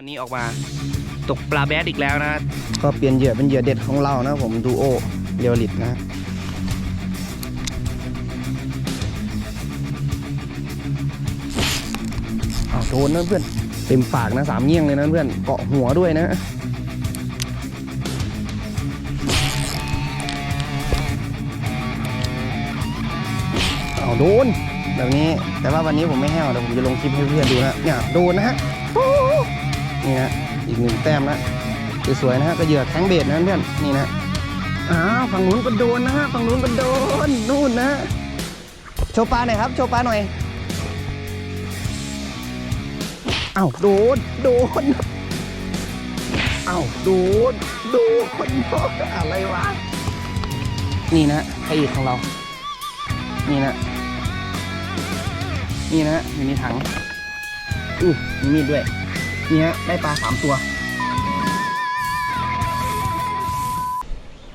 วันนี้ออกมาตกปลาแบดอีกแล้วนะ ก็เปลี่ยนเหยื่อเป็นเหยื่อเด็ดของเรานะผมดูโอเรียวลิตนะเอาโดนนะเพื่อนเต็มปากนะสามเงี้ยงเลยนะเพื่อนเกาะหัวด้วยนะเอาโดนแบบนี้แต่ว่าวันนี้ผมไม่แห้วเดี๋ยวผมจะลงคลิปให้เพื่อนดูนะเนี่ยโดนนะฮะ นี่นะอีกหนึ่งแต้มนะสวยๆนะฮะก็เหยื่อแข้งเบสนะเพื่อนนี่นะอ้าวฝั่งนู้นก็โดนนะฮะฝั่งนู้นก็โดนนู่นนะโชว์ปลาหน่อยครับโชว์ปลาหน่อยอ้าวโดนโดนอ้าวโดนโดนอะไรวะนี่นะพระเอกของเรา นี่นะนี่นะอยู่ในถังอู้มีมีดด้วย นี่ฮะได้ปลาสามตัว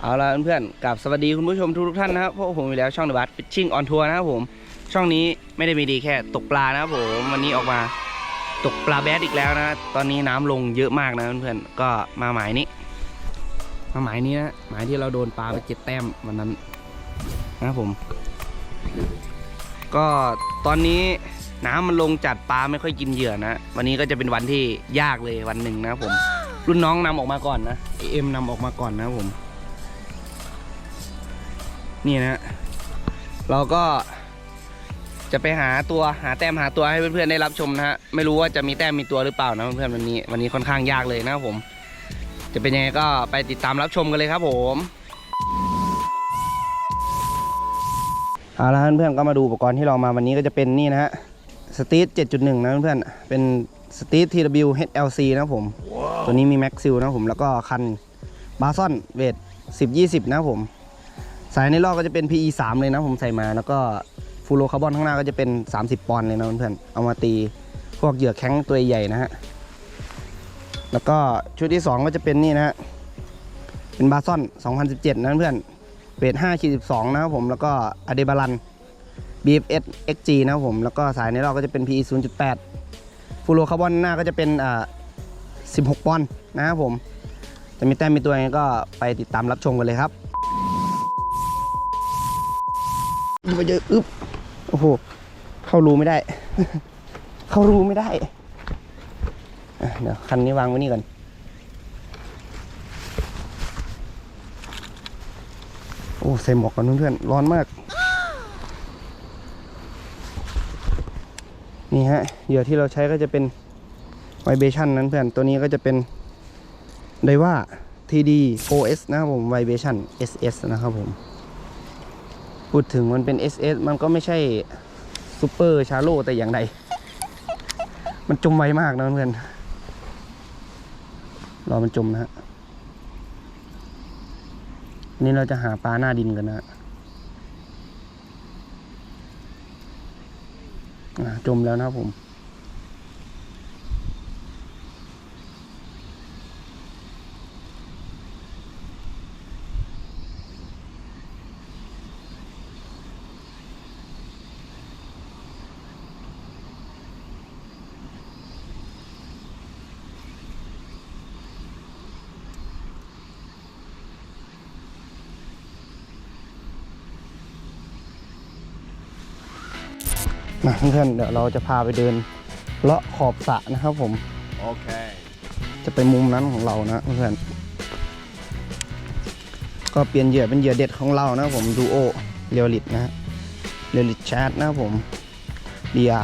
เอาละเพื่อนๆกับสวัสดีคุณผู้ชมทุกท่านนะครับเพราะผมอยู่แล้วช่องเดบัตฟิชชิ่งออนทัวร์นะครับผม ช่องนี้ไม่ได้มีดีแค่ตกปลานะครับผมวันนี้ออกมาตกปลาแบดอีกแล้วนะ ตอนนี้น้ำลงเยอะมากนะเพื่อนๆก็มาหมายนี้ มาหมายนี้นะหมายที่เราโดนปลาไปเจ็ดแต้มวันนั้นนะครับผม ก็ตอนนี้ น้ำมันลงจัดปลาไม่ค่อยกินเหยื่อนะ วันนี้ก็จะเป็นวันที่ยากเลยวันหนึ่งนะครับผม รุ่นน้องนำออกมาก่อนนะเอ็มนำออกมาก่อนนะครับผม นี่นะ เราก็จะไปหาตัวหาแต้มหาตัวให้เพื่อนๆได้รับชมนะฮะไม่รู้ว่าจะมีแต้มมีตัวหรือเปล่านะเพื่อนๆวันนี้วันนี้ค่อนข้างยากเลยนะครับผม จะเป็นยังไงก็ไปติดตามรับชมกันเลยครับผมเอาละเพื่อนๆก็มาดูอุปกรณ์ที่เรามาวันนี้ก็จะเป็นนี่นะฮะ สตีท7.1 นะเพื่อนๆ เป็นสตีท TW HLC นะครับผม ตัวนี้มีแม็กซิลนะครับผมแล้วก็คันบาซอนเวท10 20 นะครับผม สายในรอบก็จะเป็น PE 3 เลยนะผมใส่มาแล้วก็ฟูโรคาร์บอนข้างหน้าก็จะเป็น 30 ปอนด์เลยนะเพื่อนๆ เอามาตีพวกเหยื่อแข้งตัวใหญ่นะฮะ แล้วก็ชุดที่ 2 ก็จะเป็นนี่นะฮะ เป็นบาซอน 2017 นะเพื่อนเวท5ขีด12 นะครับผมแล้วก็อะเดบาลัน BFS XG นะครับผมแล้วก็สายในรอบก็จะเป็น PE 0.8 ฟูโรคาร์บอนหน้าก็จะเป็นอ่า16ปอนด์นะครับผม จะมีแต้มมีตัวยังไงก็ไปติดตามรับชมกันเลยครับไปเจออึ๊บโอ้โหเข้ารูไม่ได้ เข้ารูไม่ได้เดี๋ยวคันนี้วางไว้นี่ก่อนโอ้ใส่หมวกกันเพื่อนๆร้อนมาก นี่ฮะเหยื่อที่เราใช้ก็จะเป็นไวเบชันนั้นเพื่อนตัวนี้ก็จะเป็นไดว่า TD 4S นะครับผม Vibration SS นะครับผม พูดถึงมันเป็น SS มันก็ไม่ใช่ซูเปอร์ชาโลแต่อย่างใดมันจมไวมากนะเพื่อนรอมันจมนะฮะนี่เราจะหาปลาหน้าดินกันนะฮะอ่า จมแล้วนะครับผม นะเพื่อนๆเดี๋ยวเราจะพาไปเดินเลาะขอบสระนะครับผม Okay. จะไปมุมนั้นของเรานะเพื่อนก็เปลี่ยนเหยื่อเป็นเหยื่อเด็ดของเรานะผมดูโอเรียวลิตนะฮะเรียวลิตแชทนะครับผมดีอา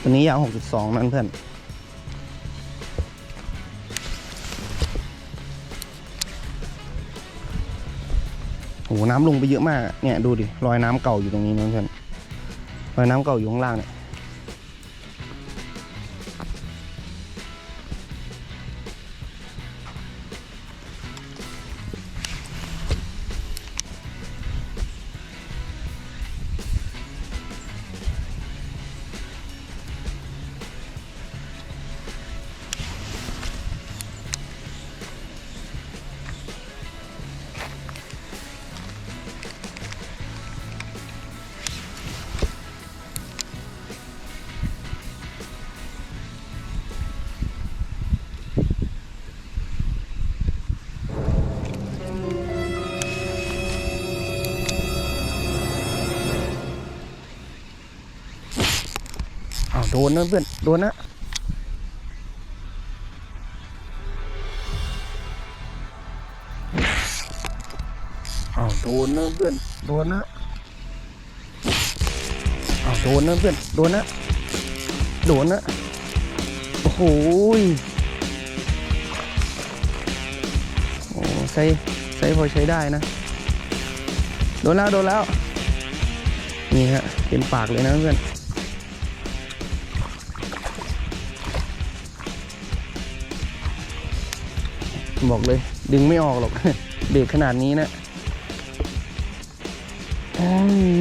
ตัวนี้ยาว6.2 นั่นเพื่อน โอ้โหน้ำลงไปเยอะมาก เนี่ยดูดิรอยน้ำเก่าอยู่ตรงนี้นะเพื่อนรอยน้ำเก่าอยู่ข้างล่างเนี่ย โดนนะเพื่อน โดนนะอ้าวโดนนะเพื่อน โดนนะอ้าวโดนนะเพื่อน โดนนะ โดนนะ โอ้โหโอ้ใช้ใช้พอใช้ได้นะ โดนแล้ว โดนแล้ว นี่ฮะ เต็มปากเลยนะเพื่อน อกเลย ดึงไม่ออกหรอก เบรกขนาดนี้นะ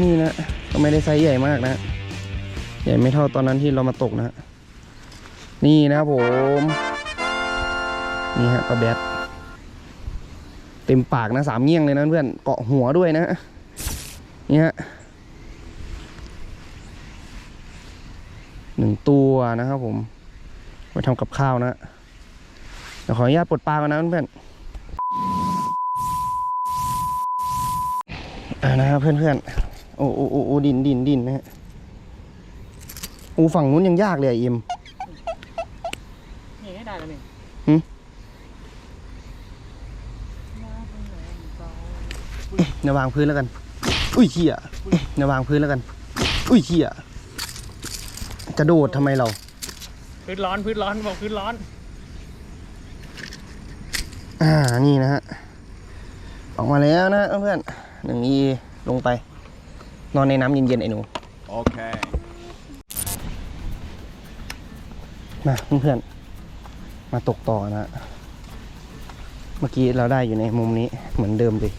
นี่นะก็ไม่ได้ไซส์ใหญ่มากนะ ใหญ่ไม่เท่าตอนนั้นที่เรามาตกนะ นี่นะครับผม นี่ฮะปลาแบดเต็มปากนะสามเงี้ยงเลยนะเพื่อนเกาะหัวด้วยนะ นี่ฮะหนึ่งตัวนะครับผม ไว้ทำกับข้าวนะ เดี๋ยวขออนุญาตปลดปลาก่อนนะเพื่อนๆอ่านะครับเพื่อนๆ โอ้โอ้โอ้โอ้ดินดินดินนะฮะโอ้ฝั่งนู้นยังยากเลยอะอิมนี่ให้ได้แล้วนี่หึเดี๋ยววางพื้นแล้วกัน อุ้ยเขี้ยเดี๋ยววางพื้นแล้วกัน อุ้ยเขี้ยจะโดดทำไมเรา พื้นร้อนพื้นร้อนบอกพื้นร้อน อ่านี่นะฮะออกมาแล้วนะเพื่อนหนึ่งอีลงไป นอนในน้ำเย็นๆไอ้หนู Okay. มาเพื่อนๆมาตกต่อนะ เมื่อกี้เราได้อยู่ในมุมนี้เหมือนเดิมเลย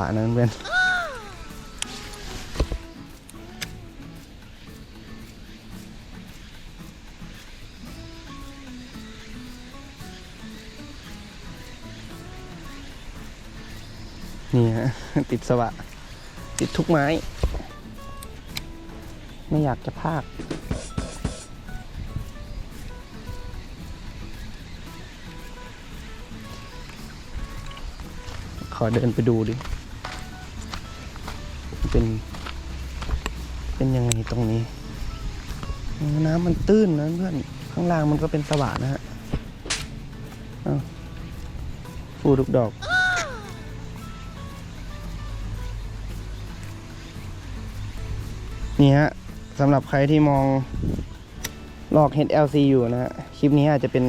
วะนะเพื่อนนี่ฮะติดสวะ ติดทุกไม้ ไม่อยากจะพากขอเดินไปดูดิ เป็น เป็นยังไงตรงนี้ น้ำมันตื้นนะเพื่อน ข้างล่างมันก็เป็นสวะนะฮะฟูทุกดอกนี่ฮะสำหรับใครที่มองลอก HLC อยู่นะฮะคลิปนี้อาจจะเป็น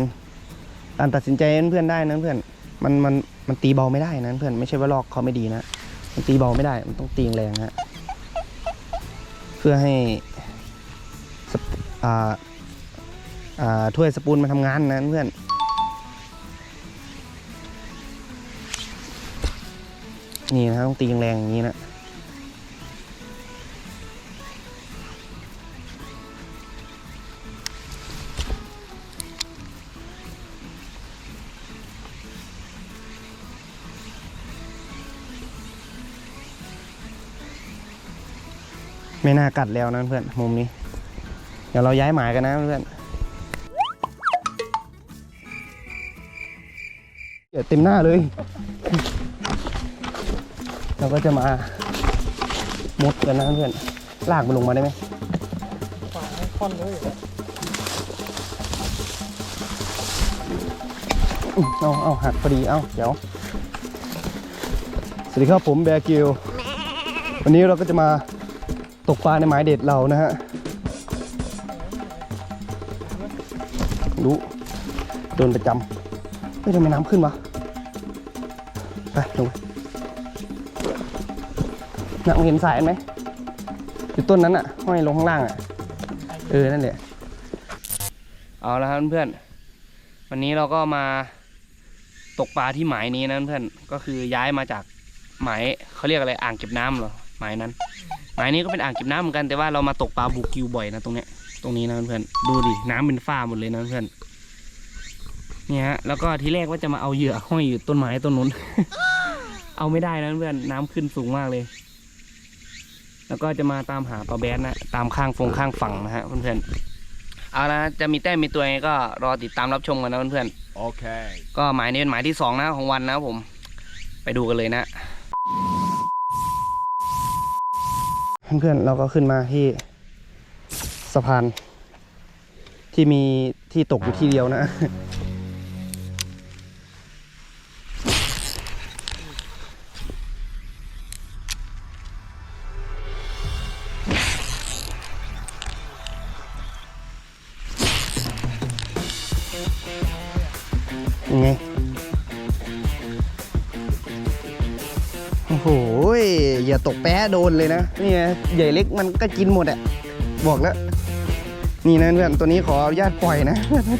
การตัดสินใจเพื่อนๆได้นะเพื่อนมันมันมันตีเบาไม่ได้นะเพื่อนไม่ใช่ว่าลอกเขาไม่ดีนะ มันตีเบาไม่ได้ มันต้องตีแรงฮะ เพื่อให้อ่าอ่าถ้วยสปูนมาทำงานนะเพื่อนนี่นะต้องตีแรงอย่างนี้นะ ไม่น่ากัดแล้วนะเพื่อนมุมนี้ เดี๋ยวเราย้ายหมายกันนะเพื่อนเดี๋ยวเต็มหน้าเลย เราก็จะมามุดกันนะเพื่อนลากมันลงมาได้ไหมฝาค่อนเลยอื้อเอาเอาหักพอดีเอาเดี๋ยว สวัสดีครับผมแบร์กิลวันนี้เราก็จะมา ตกปลาในหมายเด็ดเรานะฮะรู้โดนประจำเฮ้ยทำไมน้ำขึ้นวะไปลงไปน่ะเห็นสายไหมอยู่ต้นนั้นอะห้อยลงข้างล่างอะ เออ นั่นแหละ เอาละครับเพื่อน วันนี้เราก็มาตกปลาที่หมายนี้นะเพื่อน ก็คือย้ายมาจากหมายเขาเรียกอะไร อ่างเก็บน้ำเหรอ หมายนั้น หมายนี้ก็เป็นอ่างเก็บน้ำเหมือนกันแต่ว่าเรามาตกปลาบูกิวบ่อยนะตรงเนี้ยตรงนี้นะเพื่อนดูดิน้ำเป็นฝ้าหมดเลยนะเพื่อนเนี่ยฮะแล้วก็ทีแรกว่าจะมาเอาเหยื่อห้อยอยู่ต้นไม้ต้นนู้น เอาไม่ได้นะเพื่อนน้ำขึ้นสูงมากเลย แล้วก็จะมาตามหาปลาแบนนะตามข้างฟงข้างฝั่งนะฮะเพื่อนๆเอาละจะมีแต้มมีตัวยังไงก็รอติดตามรับชมกันนะเพื่อนๆ Okay. ก็หมายนี้เป็นหมายที่สองนะของวันนะครับผม ไปดูกันเลยนะ เพื่อนๆเราก็ขึ้นมาที่สะพานที่มีที่ตกอยู่ที่เดียวนะ นเลยนะนี่ไงใหญ่เล็กมันก็กินหมดอะบอกแล้ว นี่นะเพื่อนตัวนี้ขออนุญาตปล่อยนะ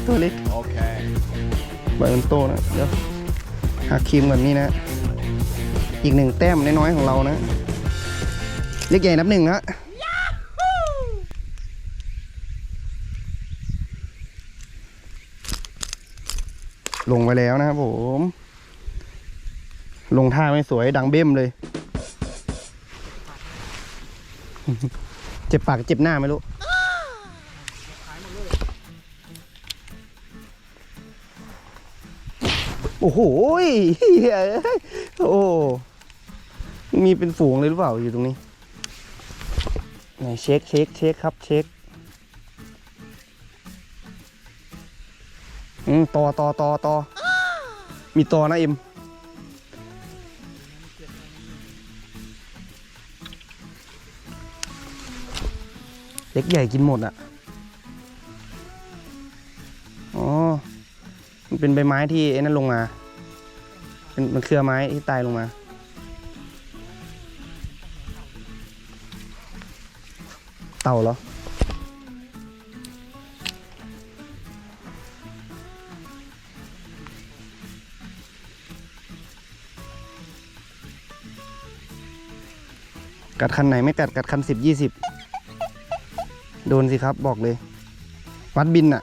ตัวเล็ก Okay. ปล่อยมันโตนะเดี๋ยวหาครีมก่อนนี่นะ อีกหนึ่งแต้มน้อยๆของเรานะเล็กใหญ่นับหนึ่งนะลงไปแล้วนะครับผม ลงท่าไม่สวยดังเบ้มเลย เจ็บปากเจ็บหน้าไม่รู้โอ้โหโอ้ มีเป็นฝูงเลยหรือเปล่าอยู่ตรงนี้ ไหนเช็คเช็คเช็คครับเช็คอืมต่อต่อต่อต่อมีต่อนะเอ็ม เล็กใหญ่กินหมดอะ อ๋อ มันเป็นใบไม้ที่ไอ้นั่นลงมา เป็นมันเครือไม้ที่ตายลงมา เต่าเหรอ กัดคันไหนไม่กัดกัดคันสิบยี่สิบ โดนสิครับบอกเลย วัดบินอะ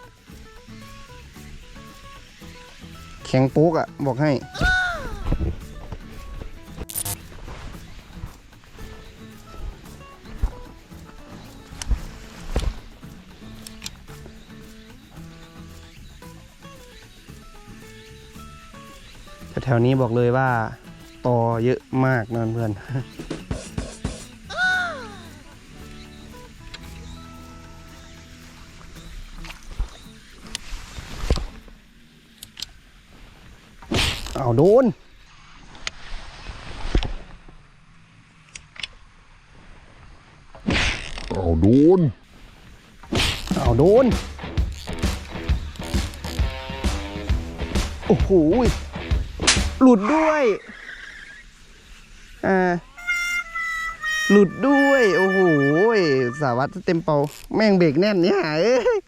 แข็งโป๊กอะบอกให้ แถวๆนี้บอกเลยว่า ต่อเยอะมากนะเพื่อน เอาโดนเอาโดนเอาโดน โอ้โหยหลุดด้วย อ่า หลุดด้วย โอ้โหยสาวัตรเต็มเป่าแม่งเบรกแน่นเนี่ยหาเอ้ย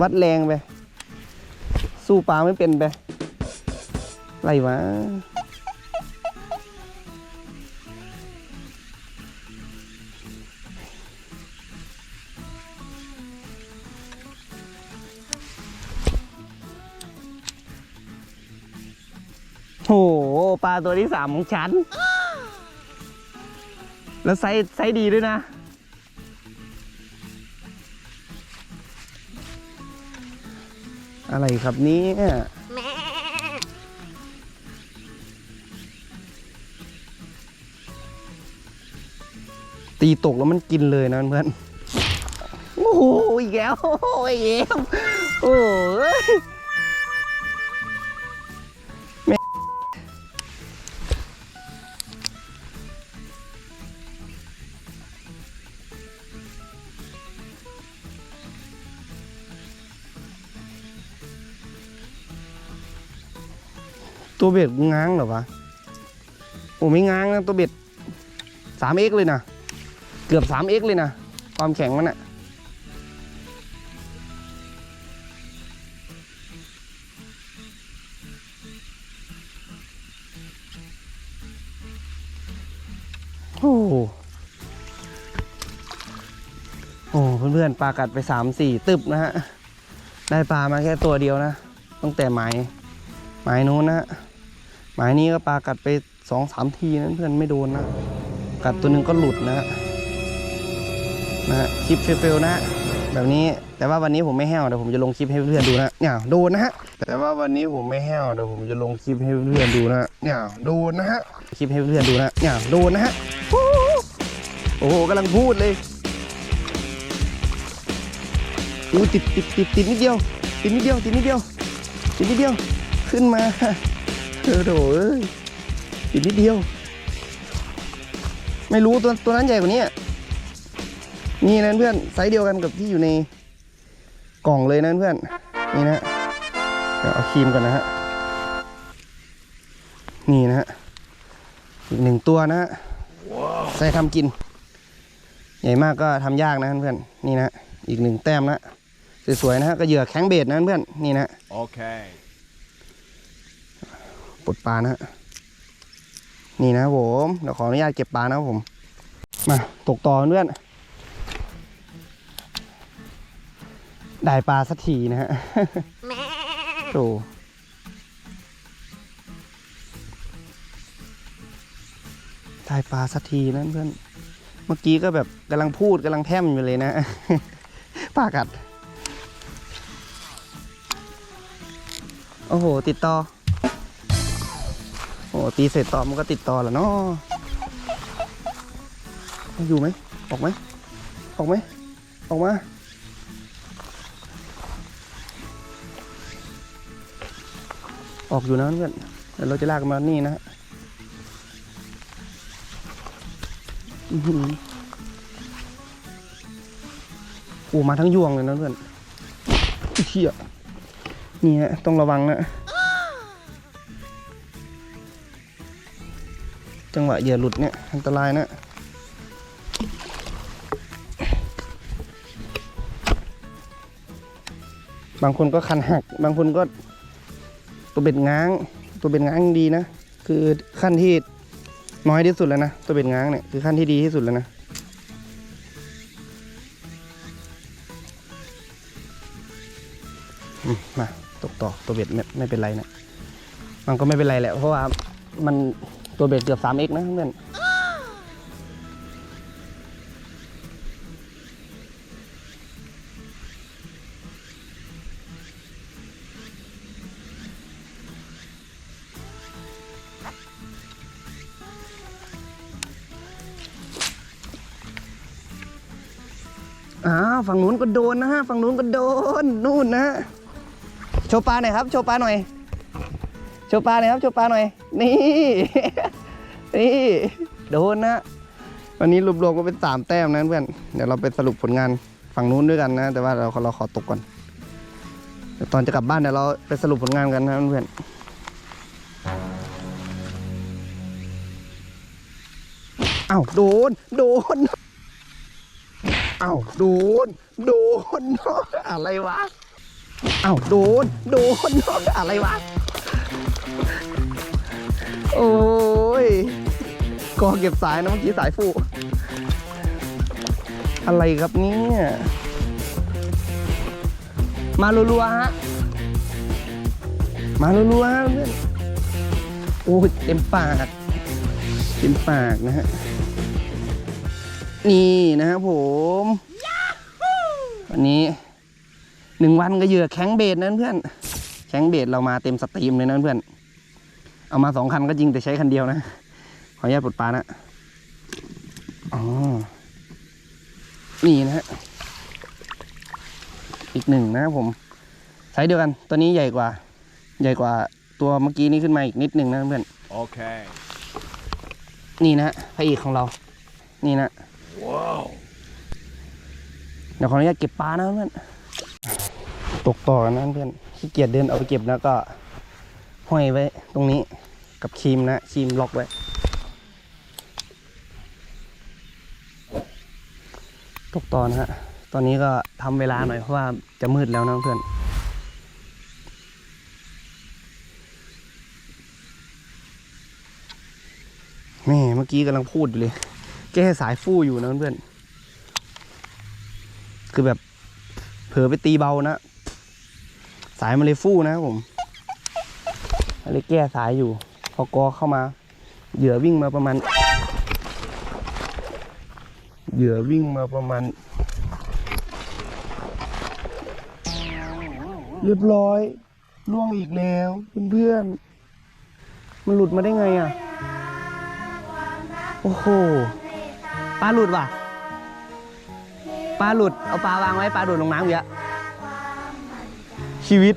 วัดแรงไป สู้ปลาไม่เป็นไปไรวะโหปลาตัวที่สามของฉัน แล้วไซส์ไซส์ดีด้วยนะ อะไรครับเนี่ยตีตกแล้วมันกินเลยนะเพื่อน โอ้โหอีกแล้ว โอ้ยเอ็มโอ้ย ตัวเบ็ดง้างเหรอวะ โอ้ไม่ง้างนะตัวเบ็ดสามเอ็กเลยนะ เกือบสามเอ็กเลยนะ ความแข็งมันอะโอ้โอ้เพื่อนๆปลากัดไปสามสี่ตึบนะฮะ ได้ปลามาแค่ตัวเดียวนะตั้งแต่ไม้ไม้นู้นนะฮะ มายนี้ก็ปลากัดไปสองสามทีนะเพื่อนไม่โดนนะ กัดตัวหนึ่งก็หลุดนะฮะนะคลิปเฟลๆนะ แบบนี้แต่ว่าวันนี้ผมไม่แห้วเดี๋ยวผมจะลงคลิปให้เพื่อนดูนะเนี่ยโดนนะฮะแต่ว่าวันนี้ผมไม่แห้วเดี๋ยวผมจะลงคลิปให้เพื่อนดูนะเนี่ยโดนนะฮะคลิปให้เพื่อนดูนะเนี่ยโดนนะฮะโอ้โหโอ้โหกำลังพูดเลยอู้ติดติดติดติดนิดเดียว ติดนิดเดียวติดนิดเดียวติดนิดเดียวขึ้นมา เออโถเอ้ยติดนิดเดียว ไม่รู้ตัวตัวนั้นใหญ่กว่านี้นี่นะเพื่อนไซส์เดียวกันกับที่อยู่ในกล่องเลยนะเพื่อน นี่นะเดี๋ยวเอาครีมก่อนนะฮะนี่นะฮะอีกหนึ่งตัวนะฮะใส่ทำกิน ใหญ่มากก็ทำยากนะเพื่อนนี่นะอีกหนึ่งแต้มนะสวยๆนะฮะก็เหยื่อแข็งเบ็ดนะเพื่อนนี่นะฮะ Okay. ปล ดปลานะฮะนี่นะผมเดี๋ยวขออนุญาตเก็บปลานะครับผม มาตกต่อเพื่อนได้ปลาสักทีนะฮะโอ้ได้ปลาสักทีนะเพื่อน เมื่อกี้ก็แบบกำลังพูดกำลังแพร่มอยู่เลยนะปลากัด โอ้โห ติดต่อ อ้ตีเสร็จต่อมันก็ติดต่อแหละเนาะอยู่ไหมออกไหมออกไหมออกมาออกอยู่นะเพื่อนเดี๋ยวเราจะลากมานี่นะฮะอื้อหือโอ้มาทั้งยวงเลยนะเพื่อนเที่ยนี่ฮะต้องระวังนะ จังหวะเหยื่อหลุดเนี่ยอันตรายนะบางคนก็คันหัก บางคนก็ตัวเบ็ดง้าง ตัวเบ็ดง้างดีนะ คือขั้นที่น้อยที่สุดแล้วนะ ตัวเบ็ดง้างเนี่ยคือขั้นที่ดีที่สุดแล้วนะมมาตกต่อตัวเบ็ดไม่ไม่เป็นไรนะ มันก็ไม่เป็นไรแหละเพราะว่ามัน ตัวเบ็ดเกือบ 3x นะเพื่อนอ้าวฝั่งนู้นก็โดนนะฮะ ฝั่งนู้นก็โดน นู่นนะโชว์ปลาหน่อยครับ โชว์ปลาหน่อย โชว์ปลาหน่อยครับ โชว์ปลาหน่อย นี่ นี่โดนนะ วันนี้รวมๆก็เป็นสามแต้มนะเพื่อน เดี๋ยวเราไปสรุปผลงานฝั่งนู้นด้วยกันนะ แต่ว่าเราเราขอตกก่อนตอนจะกลับบ้านเดี๋ยวเราไปสรุปผลงานกันนะเพื่อนอ้าวโดน โดนอ้าวโดน โดนอะไรวะอ้าวโดน โดนอะไรวะ โอ้ย กอเก็บสายนะเมื่อกี้สายฟูอะไรครับเนี่ยมารัวๆฮะมารัวๆฮะเพื่อนโอ้ยเต็มปากเต็มปากนะฮะนี่นะครับผมวันนี้หนึ่งวันก็เหยื่อแข็งเบสนะเพื่อน แข็งเบสเรามาเต็มสตรีมเลยนะเพื่อน เอามาสองคันก็จริงแต่ใช้คันเดียวนะ ขออนุญาตปลดปลานะอ๋อนี่นะฮะอีกหนึ่งนะครับผมไซส์เดียวกัน ตัวนี้ใหญ่กว่า ใหญ่กว่าตัวเมื่อกี้นี้ขึ้นมาอีกนิดหนึ่งนะเพื่อน Okay. นี่นะฮะพระเอกของเรา นี่นะ Wow. เดี๋ยวขออนุญาตเก็บปลานะเพื่อนตกต่อกันนะเพื่อนขี้เกียจเดินเอาไปเก็บแล้วก็ห้อยไว้ตรงนี้กับครีมนะครีมล็อกไว้ ตกต่อนะฮะ ตอนนี้ก็ทำเวลาหน่อยเพราะว่าจะมืดแล้วนะเพื่อนแม่เมื่อกี้กำลังพูดอยู่เลย แก้สายฟู่อยู่นะเพื่อน คือแบบเผลอไปตีเบานะ สายมันเลยฟู่นะครับผมเลยแก้สายอยู่ พอกอเข้ามา เหยื่อวิ่งมาประมาณ เหยื่อวิ่งมาประมาณ เรียบร้อยล่วงอีกแล้วเพื่อนๆมันหลุดมาได้ไงอะ โอ้โหปลาหลุดว่ะปลาหลุดเอาปลาวางไว้ปลาโดดลงน้ำเยอะชีวิต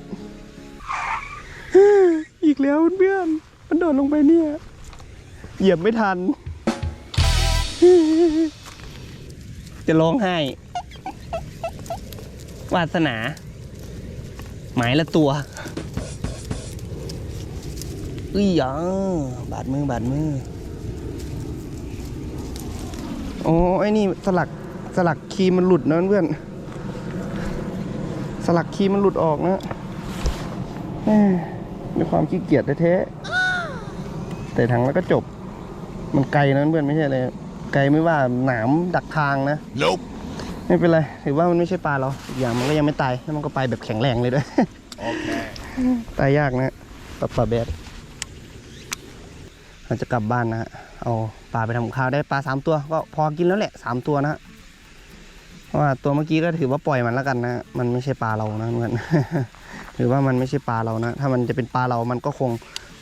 อีกแล้วเพื่อนๆมันโดดลงไปเนี่ย เหยียบไม่ทัน จะร้องไห้ วาสนา หมายละตัวอุ้ยอะบาดมือบาดมือ โอ้ไอ้นี่สลักสลักคีมมันหลุดนะเพื่อน สลักคีมมันหลุดออกนะเอ้ยด้วยความขี้เกียจแท้แต่ถังแล้วก็จบ มันไกลนะเพื่อนไม่ใช่อะไร ไกลไม่ว่าหนามดักทางนะ Nope. ไม่เป็นไรถือว่ามันไม่ใช่ปลาเราอีกอย่างมันก็ยังไม่ตายแล้วมันก็ไปแบบแข็งแรงเลยด้วย Okay. ตายยากนะปลาปลาแบดเราจะกลับบ้านนะฮะเอาปลาไปทำกับข้าวได้ปลาสามตัวก็พอกินแล้วแหละสามตัวนะฮะเพราะว่าตัวเมื่อกี้ก็ถือว่าปล่อยมันแล้วกันนะมันไม่ใช่ปลาเรานะเพื่อนถือว่ามันไม่ใช่ปลาเรานะ ถ้ามันจะเป็นปลาเรามันก็คง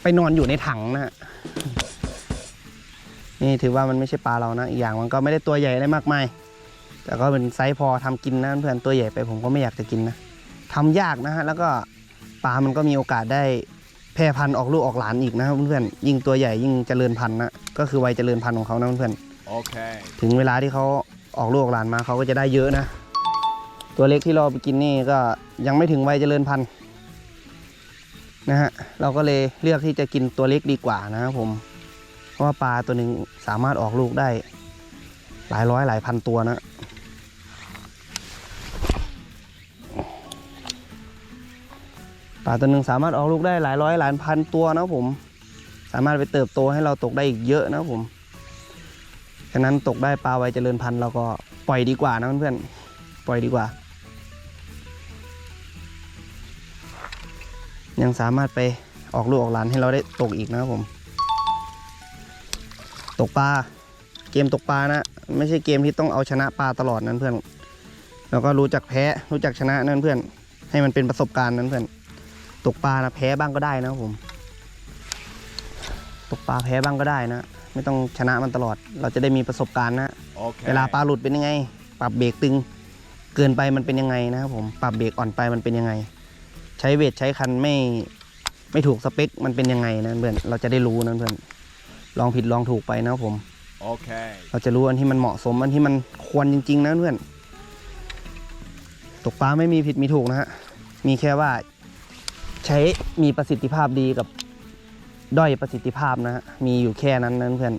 ไปนอนอยู่ในถังนะฮะ นี่ถือว่ามันไม่ใช่ปลาเรานะอีกอย่างมันก็ไม่ได้ตัวใหญ่อะไรมากมายแต่ก็เป็นไซส์พอทำกินนะเพื่อนตัวใหญ่ไปผมก็ไม่อยากจะกินนะทำยากนะฮะแล้วก็ปลามันก็มีโอกาสได้แพร่พันธุ์ออกลูกออกหลานอีกนะครับเพื่อนๆยิ่งตัวใหญ่ยิ่งเจริญพันธุ์นะก็คือวัยเจริญพันธุ์ของเขานะเพื่อน Okay. ๆถึงเวลาที่เขาออกลูกออกหลานมาเขาก็จะได้เยอะนะ ตัวเล็กที่เราเอาไปกินนี่ก็ยังไม่ถึงวัยเจริญพันธุ์นะฮะเราก็เลยเลือกที่จะกินตัวเล็กดีกว่านะครับผมเพราะ ว่าปลาตัวหนึ่งสามารถออกลูกได้ หลายร้อยหลายพันตัวนะปลาตัวหนึ่งสามารถออกลูกได้หลายร้อยหลายพันตัวนะผม สามารถไปเติบโตให้เราตกได้อีกเยอะนะผมฉะนั้นตกได้ปลาไว้เจริญพันธุ์เราก็ปล่อยดีกว่านะเพื่อนๆปล่อยดีกว่า ยังสามารถไปออกลูกออกหลานให้เราได้ตกอีกนะครับผม ตกปลาเกมตกปลานะไม่ใช่เกมที่ต้องเอาชนะปลาตลอดนั้นเพื่อนเราก็รู้จักแพ้รู้จักชนะนั่นเพื่อน ให้มันเป็นประสบการณ์นั้นเพื่อน ตกปลานะแพ้บ้างก็ได้นะครับผม ตกปลาแพ้บ้างก็ได้นะ ไม่ต้องชนะมันตลอด เราจะได้มีประสบการณ์นะ Okay. เวลาปลาหลุดเป็นยังไง ปรับเบรกตึง เกินไปมันเป็นยังไงนะครับผมปรับเบรกอ่อนไปมันเป็นยังไง ใช้เวทใช้คันไม่ไม่ถูกสเปคมันเป็นยังไงนะเพื่อนเราจะได้รู้นะเพื่อน ลองผิดลองถูกไปนะครับผม Okay. เราจะรู้อันที่มันเหมาะสมอันที่มันควรจริง ๆ นะเพื่อนตกปลาไม่มีผิดมีถูกนะฮะมีแค่ว่าใช้มีประสิทธิภาพดีกับด้อยประสิทธิภาพนะฮะมีอยู่แค่นั้นนะเพื่อน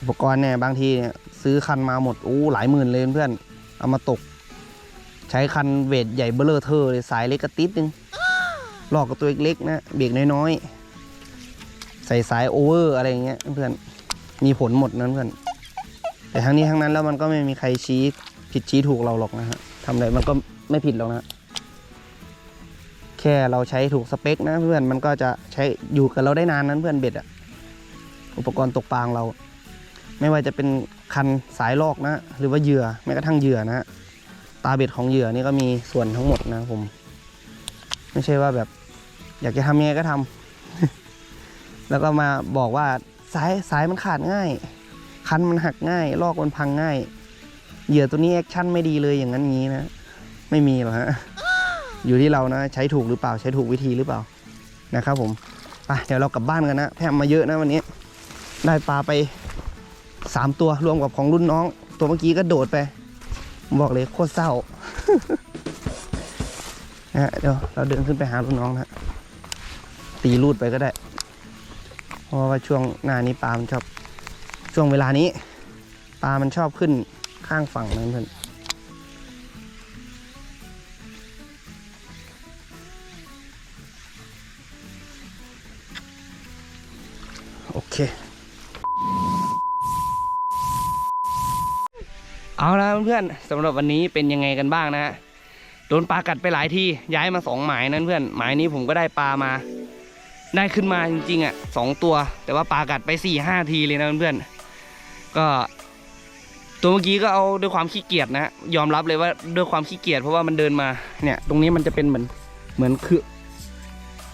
อุปกรณ์เนี่ยบางทีเนี่ยซื้อคันมาหมดอู้หลายหมื่นเลยเพื่อนเอามาตก ใช้คันเวทใหญ่เบลเลอร์เทอร์เลยสายเล็กกระติดนึงลอกกับตัวเล็กๆนะเบรกน้อยๆใส่สายโอเวอร์อะไรเงี้ยเพื่อนมีผลหมดนั้นเพื่อน แต่ทั้งนี้ทั้งนั้นแล้วมันก็ไม่มีใครชี้ผิดชี้ถูกเราหรอกนะฮะทำอะไรมันก็ไม่ผิดหรอกนะแค่เราใช้ถูกสเปคนะเพื่อนมันก็จะใช้อยู่กับเราได้นานนั้นเพื่อนเบ็ดอะอุปกรณ์ตกปลาของเรา ไม่ว่าจะเป็นคันสายลอกนะ หรือว่าเหยื่อแม้กระทั่งเหยื่อนะตาเบ็ดของเหยื่อนี่ก็มีส่วนทั้งหมดนะผม ไม่ใช่ว่าแบบ อยากจะทำยังไงก็ทำ แล้วก็มาบอกว่าสายสายมันขาดง่าย คันมันหักง่าย ลอกมันพังง่าย เหยื่อตัวนี้แอคชั่นไม่ดีเลยอย่างนั้นงี้นะ ไม่มีหรอกฮะ อยู่ที่เรานะใช้ถูกหรือเปล่าใช้ถูกวิธีหรือเปล่านะครับผมไปเดี๋ยวเรากลับบ้านกันนะแพมมาเยอะนะวันนี้ ได้ปลาไปสามตัวรวมกับของรุ่นน้อง ตัวเมื่อกี้ก็โดดไป บอกเลยโคตรเศร้านะฮะเดี๋ยวเราเดินขึ้นไปหารุ่นน้องนะฮะตีรูดไปก็ได้ เพราะว่าช่วงหน้านี้ปลามันชอบ ช่วงเวลานี้ ปลามันชอบขึ้นข้างฝั่งนั้นเพื่อนโอเค เอาละเพื่อนๆสำหรับวันนี้เป็นยังไงกันบ้างนะฮะโดนปลากัดไปหลายที่ย้ายมาสองหมายนั้นเพื่อน หมายนี้ผมก็ได้ปลามา ได้ขึ้นมาจริงๆอะสองตัว แต่ว่าปลากัดไปสี่ห้าทีเลยนะเพื่อนๆก็ตัวเมื่อกี้ก็เอาด้วยความขี้เกียจนะยอมรับเลยว่าด้วยความขี้เกียจเพราะว่ามันเดินมาเนี่ย ตรงนี้มันจะเป็นเหมือนเหมือนคือ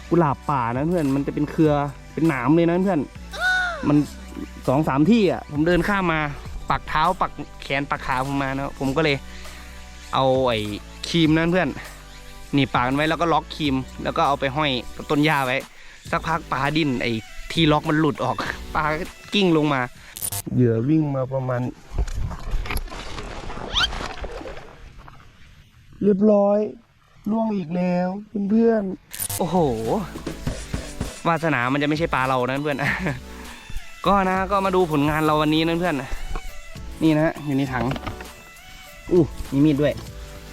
กุหลาบป่านะเพื่อนมันจะเป็นเครือเป็นหนามเลยนะเพื่อนมันสองสามที่อะผมเดินข้ามมาปักเท้าปักแขนปักขาผมมานะผมก็เลยเอาไอ้ครีมนั่นเพื่อนหนีบปากมันไว้แล้วก็ล็อกครีม แล้วก็เอาไปห้อยต้นหญ้าไว้ สักพักปลาดิ้นไอ้ที่ล็อกมันหลุดออกปลาก็กิ้งลงมา เหยื่อวิ่งมาประมาณ เรียบร้อยล่วงอีกแล้วเพื่อนโอ้โห วาสนามันจะไม่ใช่ปลาเรานะเพื่อนก็นะก็มาดูผลงานเราวันนี้นะเพื่อนนี่นะอยู่ในถังอู้มีมีดด้วย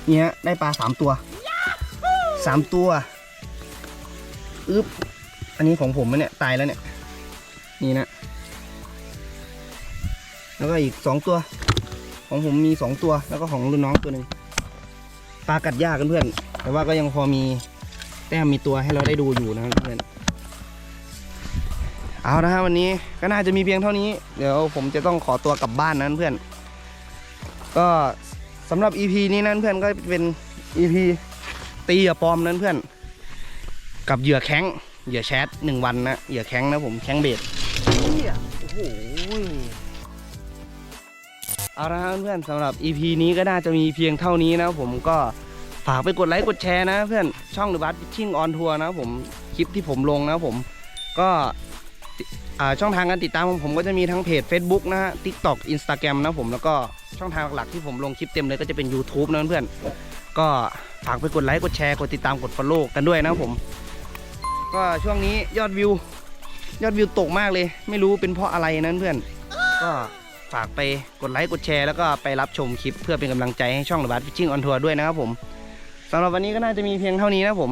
นี่ฮะได้ปลาสามตัวสามตัวอึ๊บ อันนี้ของผมมันเนี่ยตายแล้วเนี่ย นี่นะ แล้วก็อีกสองตัว ของผมมีสองตัว แล้วก็ของรุ่นน้องตัวหนึ่งปลากัดยากันเพื่อนแต่ว่าก็ยังพอมีแต้มมีตัวให้เราได้ดูอยู่นะเพื่อนเอานะฮะวันนี้ก็น่าจะมีเพียงเท่านี้ เดี๋ยวผมจะต้องขอตัวกลับบ้านนั้นเพื่อน ก็สำหรับ EP นี้นั้นเพื่อนก็เป็น EP ตีเหยื่อปลอมนั้นเพื่อน กับเหยื่อแข้ง เหยื่อแชทหนึ่งวันนะเหยื่อแข้งนะผมแข้งเบ็ดเหี้ยโอ้โหเอาละครับเพื่อนสำหรับ EP นี้ก็น่าจะมีเพียงเท่านี้นะผมก็ฝากไปกดไลค์กดแชร์นะเพื่อนช่องหรือบัสชิ่งออนทัวร์นะผมคลิปที่ผมลงนะผมก็อ่าช่องทางการติดตามของผมก็จะมีทั้งเพจ Facebook นะฮะ TikTok Instagram นะผมแล้วก็ช่องทางหลักๆที่ผมลงคลิปเต็มเลยก็จะเป็น YouTube นะเพื่อนก็ฝากไปกดไลค์กดแชร์กดติดตามกด Follow กันด้วยนะผม ก็ช่วงนี้ยอดวิว ยอดวิวตกมากเลย ไม่รู้เป็นเพราะอะไรนั้นเพื่อน ก็ฝากไปกดไลค์กดแชร์แล้วก็ไปรับชมคลิปเพื่อเป็นกำลังใจให้ช่องระบาดฟิชชิ่งออนทัวร์ด้วยนะครับผมสำหรับวันนี้ก็น่าจะมีเพียงเท่านี้นะผม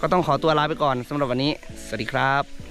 ก็ต้องขอตัวลาไปก่อนสำหรับวันนี้ สวัสดีครับ